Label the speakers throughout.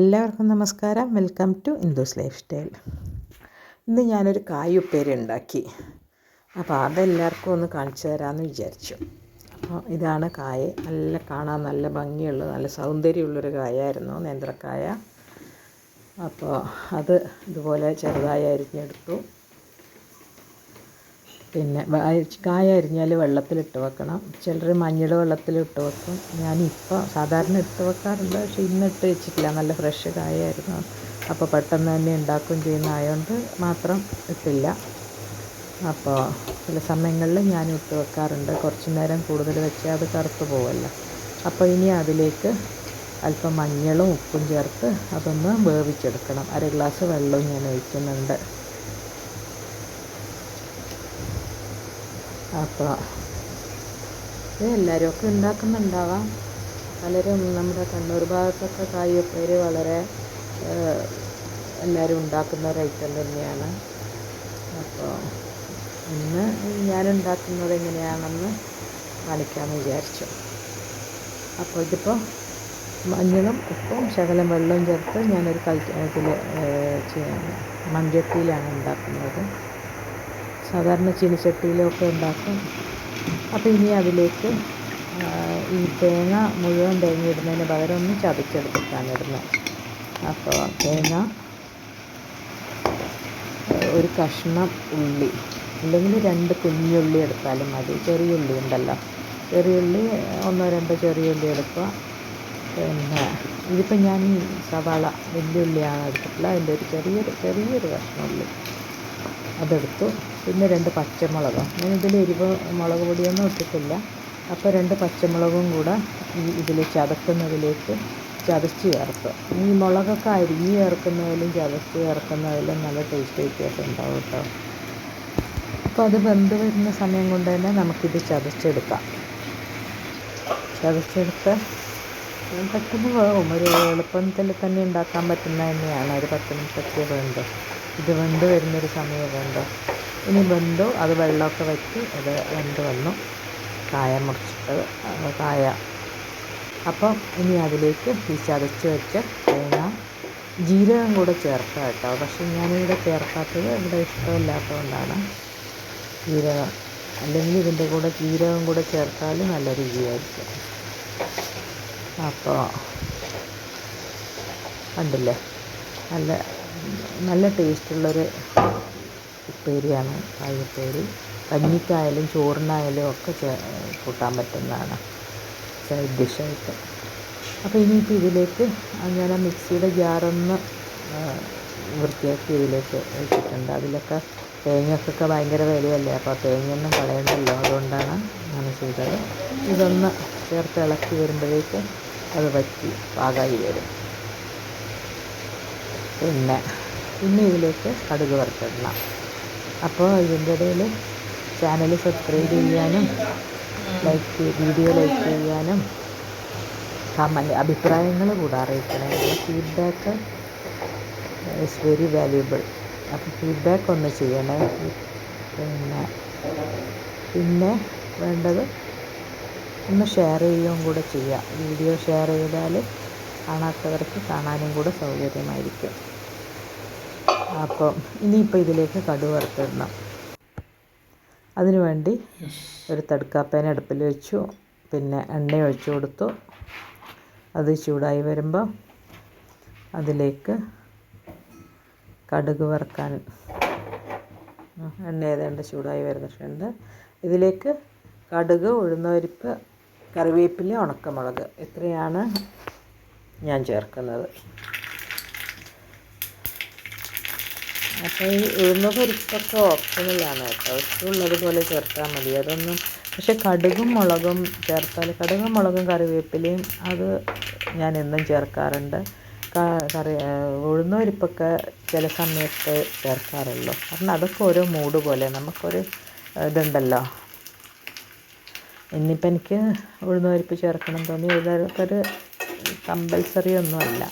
Speaker 1: എല്ലാവർക്കും നമസ്കാരം. Welcome to Indu's lifestyle ഇന്ന് ഞാനൊരു കായ് ഉപ്പേരി ഉണ്ടാക്കി. അപ്പോൾ അതെല്ലാവർക്കും ഒന്ന് കാണിച്ചു തരാമെന്ന് വിചാരിച്ചു. അപ്പോൾ ഇതാണ് കായ. നല്ല കാണാൻ നല്ല ഭംഗിയുള്ള നല്ല സൗന്ദര്യമുള്ളൊരു കായായിരുന്നു നേന്ത്രക്കായ. അപ്പോൾ അത് ഇതുപോലെ ചെറുതായി അരിഞ്ഞെടുത്തു. പിന്നെ കായ അരിഞ്ഞാൽ വെള്ളത്തിലിട്ട് വെക്കണം. ചിലർ മഞ്ഞൾ വെള്ളത്തിലിട്ട് വെക്കും. ഞാനിപ്പോൾ സാധാരണ ഇട്ട് വെക്കാറുണ്ട്. പക്ഷേ ഇന്ന് ഇട്ട് വെച്ചിട്ടില്ല. നല്ല ഫ്രഷ് കായായിരുന്നു. അപ്പോൾ പെട്ടെന്ന് തന്നെ ഉണ്ടാക്കുകയും ചെയ്യുന്നതായതുകൊണ്ട് മാത്രം ഇട്ടില്ല. അപ്പോൾ ചില സമയങ്ങളിൽ ഞാൻ ഇട്ട് വെക്കാറുണ്ട്. കുറച്ച് നേരം കൂടുതൽ വെച്ചാൽ അത് കറുത്ത് പോകുമല്ലോ അപ്പോൾ ഇനി അതിലേക്ക് അല്പം മഞ്ഞളും ഉപ്പും ചേർത്ത് അതൊന്ന് വേവിച്ചെടുക്കണം. അര ഗ്ലാസ് വെള്ളവും ഞാൻ ഒഴിക്കുന്നുണ്ട്. അപ്പോൾ ഇത് എല്ലാവരും ഒക്കെ ഉണ്ടാക്കുന്നുണ്ടാവാം. പലരും നമ്മുടെ കണ്ണൂർ ഭാഗത്തൊക്കെ കായപ്പേര് വളരെ എല്ലാവരും ഉണ്ടാക്കുന്ന ഒരു ഐറ്റം തന്നെയാണ്. അപ്പോൾ ഇന്ന് ഞാൻ ഉണ്ടാക്കുന്നത് എങ്ങനെയാണെന്ന് കാണിക്കാമെന്ന് വിചാരിച്ചു. അപ്പോൾ ഇതിപ്പോൾ മഞ്ഞളും ഉപ്പും ശകലം വെള്ളവും ചേർത്ത് ഞാനൊരു കൽ ഇതിൽ മൺചട്ടിയിലാണ് ഉണ്ടാക്കുന്നത്. സാധാരണ ചീനിച്ചട്ടിയിലൊക്കെ ഉണ്ടാക്കും. അപ്പോൾ ഇനി അതിലേക്ക് ഈ തേങ്ങ മുഴുവൻ തേങ്ങ ഇടുന്നതിന് പകരം ഒന്ന് ചതച്ചെടുത്തിട്ടാണ് ഇടുന്നത് അപ്പോൾ തേങ്ങ ഒരു കഷ്ണം ഉള്ളി അല്ലെങ്കിൽ രണ്ട് കുഞ്ഞുള്ളി എടുത്താലും മതി. ചെറിയ ഉള്ളി ഉണ്ടല്ലോ. ചെറിയ ഉള്ളി ഒന്നോ രണ്ടോ ചെറിയ ഉള്ളി എടുക്കുക. പിന്നെ ഇതിപ്പോൾ ഞാൻ സവാള വലിയ ഉള്ളിയാണ് എടുത്തിട്ടുള്ളത്. അതിന്റെ ഒരു ചെറിയൊരു ചെറിയൊരു കഷ്ണം ഉള്ളി അതെടുത്തു. പിന്നെ രണ്ട് പച്ചമുളക്. ഇതിൽ എരിവ് മുളക് പൊടിയൊന്നും ഇട്ടിട്ടില്ല. അപ്പോൾ രണ്ട് പച്ചമുളകും കൂടെ ഈ ഇതിൽ ചതക്കുന്നതിലേക്ക് ചതച്ച് ചേർത്ത് ഈ മുളകൊക്കെ അരിഞ്ഞ് ചേർക്കുന്നതിലും ചതച്ച് ചേർക്കുന്നതിലും നല്ല ടേസ്റ്റ് വ്യത്യാസം ഉണ്ടാവും കേട്ടോ. അപ്പോൾ അത് വെന്ത് വരുന്ന സമയം കൊണ്ട് തന്നെ നമുക്കിത് ചതച്ചെടുക്കാം. ചതച്ചെടുത്ത് പെട്ടെന്ന് വേവും ഒരു എളുപ്പത്തിൽ തന്നെ ഉണ്ടാക്കാൻ പറ്റുന്ന തന്നെയാണ്. ഒരു പത്ത് മിനിറ്റൊക്കെ വേണ്ടു? ഇത് വെന്ത് വരുന്നൊരു സമയം വേണ്ടു? ഇനി വെന്തു. അത് വെള്ളമൊക്കെ വറ്റി അത് വെന്ത് വന്നു. കായ മുറിച്ചിട്ട് കായ. അപ്പം ഇനി അതിലേക്ക് ഈ ചതച്ച് വെച്ച തേങ്ങ ജീരകം കൂടെ ചേർക്കാം കേട്ടോ. പക്ഷെ ഞാനിവിടെ ചേർക്കാത്തത് ഇവിടെ ഇഷ്ടമില്ലാത്തതുകൊണ്ടാണ് ജീരകം. അല്ലെങ്കിൽ ഇതിന്റെ കൂടെ ജീരകം കൂടെ ചേർത്താൽ നല്ല രുചിയായിരിക്കും അപ്പോൾ കണ്ടില്ലേ? നല്ല നല്ല ടേസ്റ്റുള്ളൊരു ഉപ്പേരിയാണ് കായുപ്പേരി കഞ്ഞിക്കായാലും ചോറിനായാലും ഒക്കെ കൂട്ടാൻ പറ്റുന്നതാണ് സൈഡ് ഡിഷായിട്ട്. അപ്പോൾ ഇനിയിപ്പോൾ ഇതിലേക്ക് ഞാൻ മിക്സിയുടെ ജാറൊന്ന് വൃത്തിയാക്കി ഇതിലേക്ക് വെച്ചിട്ടുണ്ട്. അതിലൊക്കെ തേങ്ങക്കൊക്കെ ഭയങ്കര വിലയല്ലേ? അപ്പോൾ തേങ്ങയൊന്നും കളയണ്ടല്ലോ. അതുകൊണ്ടാണ് അങ്ങനെ ചെയ്തത്. ഇതൊന്ന് ചേർത്ത് ഇളക്കി വരുമ്പോഴേക്ക് അത് വറ്റി പാകമായി വരും. പിന്നെ പിന്നെ ഇതിലേക്ക് കടുക് വറുത്തിടണം. അപ്പോൾ ഇതിന്റെ ഇടയിൽ ചാനൽ സബ്സ്ക്രൈബ് ചെയ്യാനും ലൈക്ക് വീഡിയോ ലൈക്ക് ചെയ്യാനും കമന്റ് അഭിപ്രായങ്ങൾ കൂടെ അറിയിക്കണേ ഫീഡ്ബാക്ക് ഇസ് വെരി വാല്യുബിൾ അപ്പോൾ ഫീഡ്ബാക്ക് ഒന്ന് ചെയ്യണേ. പിന്നെ പിന്നെ വേണ്ടത് ഒന്ന് ഷെയർ ചെയ്യുകയും കൂടെ ചെയ്യാം. വീഡിയോ ഷെയർ ചെയ്താൽ കാണാത്തവർക്ക് കാണാനും കൂടെ സൗകര്യമായിരിക്കും. അപ്പം ഇനിയിപ്പോൾ ഇതിലേക്ക് കടുക് വറുത്തിടണം. അതിനുവേണ്ടി ഒരു തടുക്കാപ്പേന അടുപ്പിൽ വെച്ചു. പിന്നെ എണ്ണ ഒഴിച്ചു കൊടുത്തു. അത് ചൂടായി വരുമ്പോൾ അതിലേക്ക് കടുക് വറുക്കാൻ എണ്ണ ഏതാണ്ട് ചൂടായി വരുന്നിട്ടുണ്ട് ഇതിലേക്ക് കടുക് ഉഴുന്നരിപ്പ് കറിവേപ്പില ഉണക്കമുളക്. ഇത്രയാണ് ഞാൻ ചേർക്കുന്നത്. അപ്പോൾ ഈ ഉഴുന്ന പരിപ്പൊക്കെ ഓപ്ഷനിലാണ് കേട്ടോ. ഇഷ്ടമുള്ളത് പോലെ ചേർത്താൽ മതി. അതൊന്നും പക്ഷേ കടുകും മുളകും ചേർത്താൽ കടുകും മുളകും കറിവേപ്പിലയും അത് ഞാൻ എന്നും ചേർക്കാറുണ്ട്. കറി ഉഴുന്ന പരിപ്പൊക്കെ ചില സമയത്ത് ചേർക്കാറുള്ളൂ. കാരണം അതൊക്കെ ഓരോ മൂഡ് പോലെ നമുക്കൊരു ഇതുണ്ടല്ലോ. ഇന്നിപ്പം എനിക്ക് ഉഴുന്ന ചേർക്കണം തോന്നി. ഇതൊക്കെ ഒരു കമ്പൽസറി ഒന്നുമല്ല.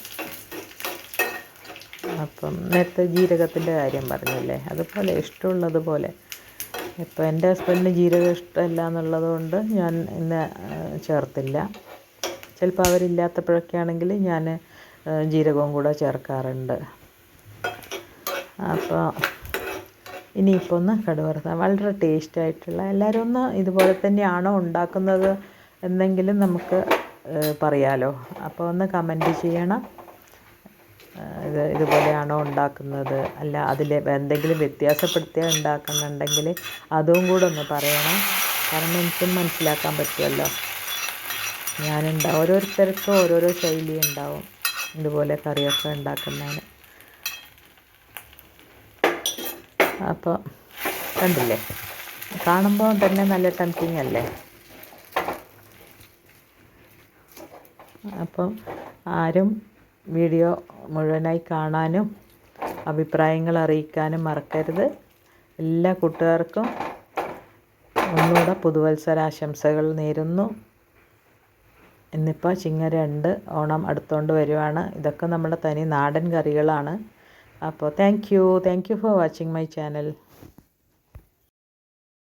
Speaker 1: അപ്പം നേരത്തെ ജീരകത്തിന്റെ കാര്യം പറഞ്ഞില്ലേ? അതുപോലെ ഇഷ്ടമുള്ളതുപോലെ ഇപ്പോൾ എന്റെ ഹസ്ബൻഡിന് ജീരകം ഇഷ്ടമല്ല എന്നുള്ളത് കൊണ്ട് ഞാൻ ഇന്ന് ചേർത്തില്ല. ചിലപ്പോൾ അവരില്ലാത്തപ്പോഴൊക്കെ ആണെങ്കിൽ ഞാൻ ജീരകവും കൂടെ ചേർക്കാറുണ്ട്. അപ്പോൾ ഇനിയിപ്പോൾ ഒന്ന് കടുവറുത്ത വളരെ ടേസ്റ്റ് ആയിട്ടുള്ള എല്ലാവരും ഒന്ന് ഇതുപോലെ തന്നെയാണോ ഉണ്ടാക്കുന്നത് എന്നെങ്കിലും നമുക്ക് പറയാലോ. അപ്പോൾ ഒന്ന് കമന്റ് ചെയ്യണം. ഇത് ഇതുപോലെയാണോ ഉണ്ടാക്കുന്നത്? അല്ല അതിൽ എന്തെങ്കിലും വ്യത്യാസപ്പെടുത്തിയാൽ ഉണ്ടാക്കുന്നുണ്ടെങ്കിൽ അതും കൂടെ ഒന്ന് പറയണം. കാരണം എനിക്കും മനസ്സിലാക്കാൻ പറ്റുമല്ലോ. ഞാനുണ്ടാ ഓരോരുത്തർക്കും ഓരോരോ ശൈലി ഉണ്ടാവും ഇതുപോലെ കറിയൊക്കെ ഉണ്ടാക്കുന്നതിന്. അപ്പോൾ കണ്ടില്ലേ? കാണുമ്പോൾ തന്നെ നല്ല ടെംപ്റ്റിംഗ് അല്ലേ? അപ്പം ആരും വീഡിയോ മുഴുവനായി കാണാനും അഭിപ്രായങ്ങൾ അറിയിക്കാനും മറക്കരുത്. എല്ലാ കൂട്ടുകാർക്കും ഒന്നുകൂടെ പുതുവത്സരാശംസകൾ നേരുന്നു. ഇന്നിപ്പോൾ ചിങ്ങ രണ്ട് ഓണം അടുത്തുകൊണ്ട് വരുവാണ്. ഇതൊക്കെ നമ്മുടെ തനി നാടൻ കറികളാണ്. അപ്പോൾ thank you thank you for watching my channel